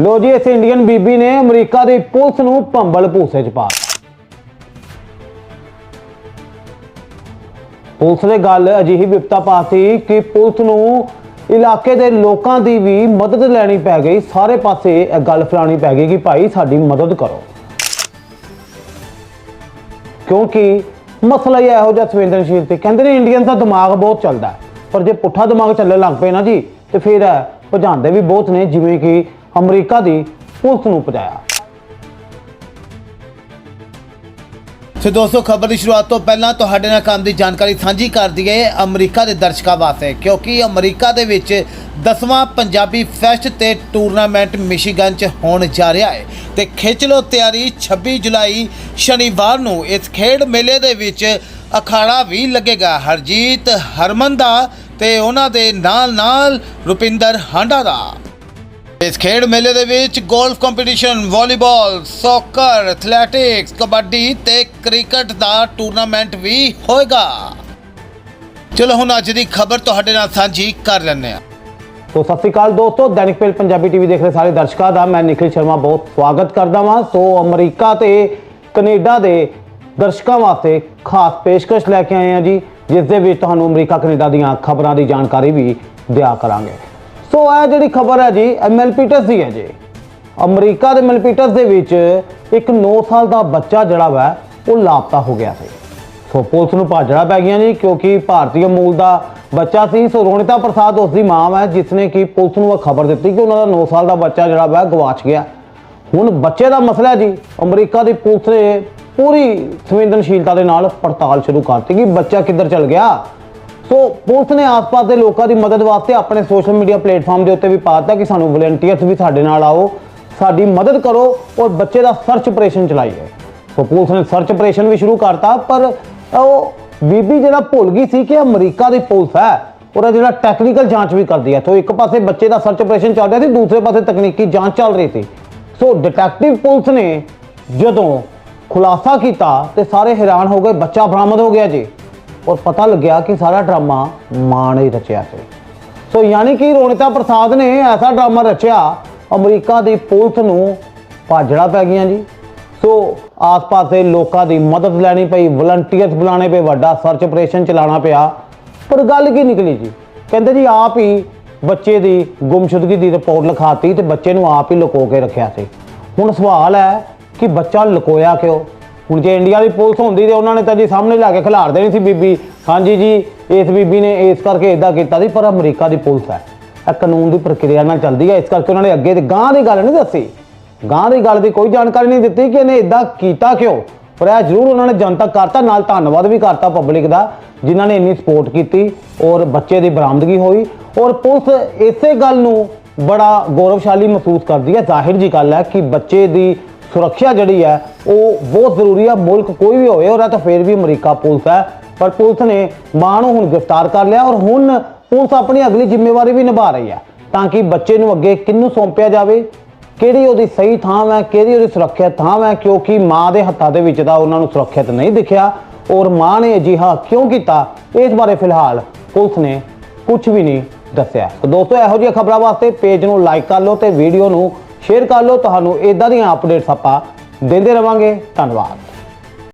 ਲੋ ਜੀ, ਇਸ ਇੰਡੀਅਨ ਬੀਬੀ ਨੇ ਅਮਰੀਕਾ ਦੀ ਪੁਲਿਸ ਨੂੰ ਭੰਬਲ ਭੂਸੇ ਚ ਪਾ ਪੁਲਿਸ ਨੇ ਗੱਲ ਅਜਿਹੀ ਵਿਪਤਾ ਪਾਤੀ ਕਿ ਪੁਲਿਸ ਨੂੰ ਇਲਾਕੇ ਦੇ ਲੋਕਾਂ ਦੀ ਵੀ ਮਦਦ ਲੈਣੀ ਪੈ ਗਈ। ਸਾਰੇ ਪਾਸੇ ਇਹ ਗੱਲ ਫੈਲਾਉਣੀ ਪੈ ਗਈ ਕਿ ਭਾਈ, ਸਾਡੀ ਮਦਦ ਕਰੋ। ਕਿਉਂਕਿ ਮਸਲਾ ਹੀ ਇਹੋ ਜਿਹਾ ਸੰਵੇਦਨਸ਼ੀਲ ਤੇ ਕਹਿੰਦੇ ਨੇ ਇੰਡੀਅਨ ਦਾ ਦਿਮਾਗ ਬਹੁਤ ਚੱਲਦਾ ਪਰ ਜੇ ਪੁੱਠਾ ਦਿਮਾਗ ਚੱਲਣ ਲੱਗ ਪਏ ਨਾ ਜੀ, ਤੇ ਫਿਰ ਭਜਾਉਂਦੇ ਵੀ ਬਹੁਤ ਨੇ, ਜਿਵੇਂ ਕਿ ਅਮਰੀਕਾ ਦੀ ਪੁਲਿਸ ਨੂੰ ਭਜਾਇਆ ਸੋ ਦੋਸਤੋ, ਖਬਰ ਦੀ ਸ਼ੁਰੂਆਤ ਤੋਂ ਪਹਿਲਾਂ ਤੁਹਾਡੇ ਨਾਲ ਕੰਮ ਦੀ ਜਾਣਕਾਰੀ ਸਾਂਝੀ ਕਰ ਦਈਏ ਅਮਰੀਕਾ ਦੇ ਦਰਸ਼ਕਾਂ ਵਾਸਤੇ, ਕਿਉਂਕਿ ਅਮਰੀਕਾ ਦੇ ਵਿੱਚ 10ਵਾਂ ਪੰਜਾਬੀ ਫੈਸਟ ਤੇ ਟੂਰਨਾਮੈਂਟ ਮਿਸ਼ੀਗਨ 'ਚ ਹੋਣ ਜਾ ਰਿਹਾ ਹੈ ਤੇ ਖਿੱਚ ਲਓ ਤਿਆਰੀ 26 ਜੁਲਾਈ ਸ਼ਨੀਵਾਰ ਨੂੰ। ਇਸ ਖੇਡ ਮੇਲੇ ਦੇ ਵਿੱਚ ਅਖਾੜਾ ਵੀ ਲੱਗੇਗਾ। ਹਰਜੀਤ ਹਰਮਨ ਦਾ ਤੇ ਉਹਨਾਂ ਦੇ ਨਾਲ ਨਾਲ ਰੁਪਿੰਦਰ ਹਾਂਡਾ ਦਾ। ਇਸ ਖੇਡ ਮੇਲੇ ਦੇ ਵਿੱਚ golf competition, volleyball, soccer, athletics, kabaddi ਤੇ ਕ੍ਰਿਕਟ ਦਾ ਟੂਰਨਾਮੈਂਟ ਵੀ ਹੋਏਗਾ। ਚਲੋ ਹੁਣ ਅੱਜ ਦੀ ਖਬਰ ਤੁਹਾਡੇ ਨਾਲ ਸਾਂਝੀ ਕਰ ਲੈਂਦੇ ਹਾਂ। ਸੋ ਸਤਿ ਸ਼੍ਰੀ ਅਕਾਲ ਦੋਸਤੋ, ਦੈਨਿਕ ਪੇਲ ਪੰਜਾਬੀ ਟੀਵੀ ਦੇਖ ਰਹੇ ਸਾਰੇ ਦਰਸ਼ਕਾਂ ਦਾ, ਮੈਂ ਨਿਖਿਲ ਸ਼ਰਮਾ ਬਹੁਤ ਸਵਾਗਤ ਕਰਦਾ ਹਾਂ ਸੋ ਅਮਰੀਕਾ ਤੇ ਕੈਨੇਡਾ ਦੇ ਦਰਸ਼ਕਾਂ ਵਾਸਤੇ ਖਾਸ ਪੇਸ਼ਕਸ਼ ਲੈ ਕੇ ਆਏ ਹਾਂ ਜੀ, ਜਿਸ ਦੇ ਵਿੱਚ ਤੁਹਾਨੂੰ ਅਮਰੀਕਾ ਕੈਨੇਡਾ ਦੀਆਂ ਖਬਰਾਂ ਦੀ ਜਾਣਕਾਰੀ ਵੀ ਦਿਆ ਕਰਾਂਗੇ। ਸੋ ਇਹ ਜਿਹੜੀ ਖਬਰ ਹੈ ਜੀ ਐਮਐਲਪੀਟਸ ਦੀ ਹੈ ਜੀ। ਅਮਰੀਕਾ ਦੇ ਮਿਲਪੀਟਸ ਦੇ ਵਿੱਚ ਇੱਕ 9 ਸਾਲ ਦਾ ਬੱਚਾ ਜਿਹੜਾ ਵਾ, ਉਹ ਲਾਪਤਾ ਹੋ ਗਿਆ ਸੀ। ਸੋ ਪੁਲਿਸ ਨੂੰ ਭਾਜੜਾ ਪੈ ਗਿਆ ਜੀ, ਕਿਉਂਕਿ ਭਾਰਤੀ ਮੂਲ ਦਾ ਬੱਚਾ ਸੀ। ਸੋ ਰੋਣਿਤਾ ਪ੍ਰਸਾਦ, ਉਸ ਦੀ ਮਾਂ ਹੈ ਜਿਸ ਨੇ ਕਿ ਪੁਲਿਸ ਨੂੰ ਇਹ ਖਬਰ ਦਿੱਤੀ ਕਿ ਉਹਨਾਂ ਦਾ 9 ਸਾਲ ਦਾ ਬੱਚਾ ਜਿਹੜਾ ਵਾ, ਗਵਾਚ ਗਿਆ। ਹੁਣ ਬੱਚੇ ਦਾ ਮਸਲਾ ਜੀ, ਅਮਰੀਕਾ ਦੀ ਪੁਲਿਸ ਨੇ ਪੂਰੀ ਸੰਵੇਦਨਸ਼ੀਲਤਾ ਦੇ ਨਾਲ ਪੜਤਾਲ ਸ਼ੁਰੂ ਕਰਤੀ ਕਿ ਬੱਚਾ ਕਿੱਧਰ ਚਲ ਗਿਆ। ਸੋ ਪੁਲਿਸ ਨੇ ਆਸ-ਪਾਸ ਦੇ ਲੋਕਾਂ ਦੀ ਮਦਦ ਵਾਸਤੇ ਆਪਣੇ ਸੋਸ਼ਲ ਮੀਡੀਆ ਪਲੇਟਫਾਰਮ ਦੇ ਉੱਤੇ ਵੀ ਪਾ ਦਿੱਤਾ ਕਿ ਸਾਨੂੰ ਵਲੰਟੀਅਰਸ ਵੀ ਸਾਡੇ ਨਾਲ ਆਓ, ਸਾਡੀ ਮਦਦ ਕਰੋ ਔਰ ਬੱਚੇ ਦਾ ਸਰਚ ਆਪਰੇਸ਼ਨ ਚਲਾਈਏ। ਸੋ ਪੁਲਿਸ ਨੇ ਸਰਚ ਆਪਰੇਸ਼ਨ ਵੀ ਸ਼ੁਰੂ ਕਰਤਾ, ਪਰ ਉਹ ਬੀਬੀ ਜਿਹੜਾ ਭੁੱਲ ਗਈ ਸੀ ਕਿ ਅਮਰੀਕਾ ਦੀ ਪੁਲਿਸ ਹੈ, ਉਹਦਾ ਜਿਹੜਾ ਟੈਕਨੀਕਲ ਜਾਂਚ ਵੀ ਕਰਦੀ ਹੈ। ਸੋ ਇੱਕ ਪਾਸੇ ਬੱਚੇ ਦਾ ਸਰਚ ਆਪਰੇਸ਼ਨ ਚੱਲ ਰਿਹਾ ਸੀ, ਦੂਸਰੇ ਪਾਸੇ ਤਕਨੀਕੀ ਜਾਂਚ ਚੱਲ ਰਹੀ ਸੀ। ਸੋ ਡਿਟੈਕਟਿਵ ਪੁਲਿਸ ਨੇ ਜਦੋਂ ਖੁਲਾਸਾ ਕੀਤਾ ਤੇ ਸਾਰੇ ਹੈਰਾਨ ਹੋ ਗਏ, ਬੱਚਾ ਬਰਾਮਦ ਹੋ ਗਿਆ ਜੀ। ਔਰ ਪਤਾ ਲੱਗਿਆ ਕਿ ਸਾਰਾ ਡਰਾਮਾ ਮਾਂ ਨੇ ਹੀ ਰਚਿਆ ਸੀ। ਸੋ ਯਾਨੀ ਕਿ ਰੋਣਿਤਾ ਪ੍ਰਸਾਦ ਨੇ ਐਸਾ ਡਰਾਮਾ ਰਚਿਆ, ਅਮਰੀਕਾ ਦੀ ਪੁਲਿਸ ਨੂੰ ਭਾਜੜਾ ਪੈ ਗਈਆਂ ਜੀ। ਸੋ ਆਸ-ਪਾਸ ਦੇ ਲੋਕਾਂ ਦੀ ਮਦਦ ਲੈਣੀ ਪਈ ਵਲੰਟੀਅਰਸ ਬੁਲਾਣੇ ਪਏ, ਵੱਡਾ ਸਰਚ ਆਪਰੇਸ਼ਨ ਚਲਾਉਣਾ ਪਿਆ। ਪਰ ਗੱਲ ਕੀ ਨਿਕਲੀ ਜੀ? ਕਹਿੰਦੇ ਜੀ ਆਪ ਹੀ ਬੱਚੇ ਦੀ ਗੁੰਮਸ਼ੁਦਗੀ ਦੀ ਰਿਪੋਰਟ ਲਿਖਾਤੀ ਤੇ ਬੱਚੇ ਨੂੰ ਆਪ ਹੀ ਲੁਕੋ ਕੇ ਰੱਖਿਆ ਸੀ। ਹੁਣ ਸਵਾਲ ਹੈ ਕਿ ਬੱਚਾ ਲੁਕੋਇਆ ਕਿਉਂ? ਹੁਣ ਜੇ ਇੰਡੀਆ ਦੀ ਪੁਲਿਸ ਹੁੰਦੀ ਤੇ ਉਹਨਾਂ ਨੇ ਤਾਂ ਜੀ ਸਾਹਮਣੇ ਲਾ ਕੇ ਖਿਲਾਰ ਦੇਣੀ ਸੀ ਬੀਬੀ। ਹਾਂਜੀ ਜੀ, ਇਸ ਬੀਬੀ ਨੇ ਇਸ ਕਰਕੇ ਇਦਾਂ ਕੀਤਾ ਸੀ, ਪਰ ਅਮਰੀਕਾ ਦੀ ਪੁਲਿਸ ਹੈ। ਇਹ ਕਾਨੂੰਨ ਦੀ ਪ੍ਰਕਿਰਿਆ ਨਾਲ ਚੱਲਦੀ ਹੈ। ਇਸ ਕਰਕੇ ਉਹਨਾਂ ਨੇ ਅੱਗੇ ਤੇ ਗਾਂ ਦੀ ਗੱਲ ਨਹੀਂ ਦੱਸੀ। ਗਾਂ ਦੀ ਗੱਲ ਦੀ ਕੋਈ ਜਾਣਕਾਰੀ ਨਹੀਂ ਦਿੱਤੀ ਕਿ ਇਹਨੇ ਇਦਾਂ ਕੀਤਾ ਕਿਉਂ? ਪਰ ਇਹ ਜ਼ਰੂਰ ਉਹਨਾਂ ਨੇ ਜਨਤਕ ਕਰਤਾ, ਨਾਲ ਧੰਨਵਾਦ ਵੀ ਕਰਤਾ ਪਬਲਿਕ ਦਾ, ਜਿਨ੍ਹਾਂ ਨੇ ਇੰਨੀ ਸਪੋਰਟ ਕੀਤੀ ਔਰ ਬੱਚੇ ਦੀ ਬਰਾਮਦਗੀ ਹੋਈ। ਔਰ ਪੁਲਿਸ ਇਸੇ ਗੱਲ ਨੂੰ ਬੜਾ ਗੌਰਵਸ਼ਾਲੀ ਮਹਿਸੂਸ ਕਰਦੀ ਹੈ। ਜ਼ਾਹਿਰ ਜੀ ਗੱਲ ਹੈ ਕਿ ਬੱਚੇ ਦੀ ਸੁਰੱਖਿਆ ਜਿਹੜੀ ਹੈ, ਉਹ ਬਹੁਤ ਜ਼ਰੂਰੀ ਹੈ ਮੁਲਕ ਕੋਈ ਵੀ ਹੋਵੇ ਔਰ ਇਹ ਤਾਂ ਫੇਰ ਵੀ ਅਮਰੀਕਾ ਪੁਲਿਸ ਹੈ। ਪਰ ਪੁਲਿਸ ਨੇ ਮਾਂ ਨੂੰ ਹੁਣ ਗ੍ਰਿਫਤਾਰ ਕਰ ਲਿਆ ਔਰ ਹੁਣ ਪੁਲਿਸ ਆਪਣੀ ਅਗਲੀ ਜ਼ਿੰਮੇਵਾਰੀ ਵੀ ਨਿਭਾ ਰਹੀ ਹੈ ਤਾਂ ਕਿ ਬੱਚੇ ਨੂੰ ਅੱਗੇ ਕਿਹਨੂੰ ਸੌਂਪਿਆ ਜਾਵੇ, ਕਿਹੜੀ ਉਹਦੀ ਸਹੀ ਥਾਂ ਹੈ, ਕਿਹੜੀ ਉਹਦੀ ਸੁਰੱਖਿਅਤ ਥਾਂ ਹੈ, ਕਿਉਂਕਿ ਮਾਂ ਦੇ ਹੱਥਾਂ ਦੇ ਵਿੱਚ ਤਾਂ ਉਹਨਾਂ ਨੂੰ ਸੁਰੱਖਿਅਤ ਨਹੀਂ ਦਿਖਿਆ ਔਰ ਮਾਂ ਨੇ ਅਜਿਹਾ ਕਿਉਂ ਕੀਤਾ, ਇਸ ਬਾਰੇ ਫਿਲਹਾਲ ਪੁਲਿਸ ਨੇ ਕੁਝ ਵੀ ਨਹੀਂ ਦੱਸਿਆ। ਦੋਸਤੋ, ਇਹੋ ਜਿਹੀਆਂ ਖਬਰਾਂ ਵਾਸਤੇ ਪੇਜ ਨੂੰ ਲਾਈਕ ਕਰ ਲਓ ਤੇ ਵੀਡੀਓ ਨੂੰ ਸ਼ੇਅਰ ਕਰ ਲਓ। ਤੁਹਾਨੂੰ ਇਦਾਂ ਦੀਆਂ ਅਪਡੇਟਸ ਆਪਾਂ ਦਿੰਦੇ ਰਵਾਂਗੇ। ਧੰਨਵਾਦ।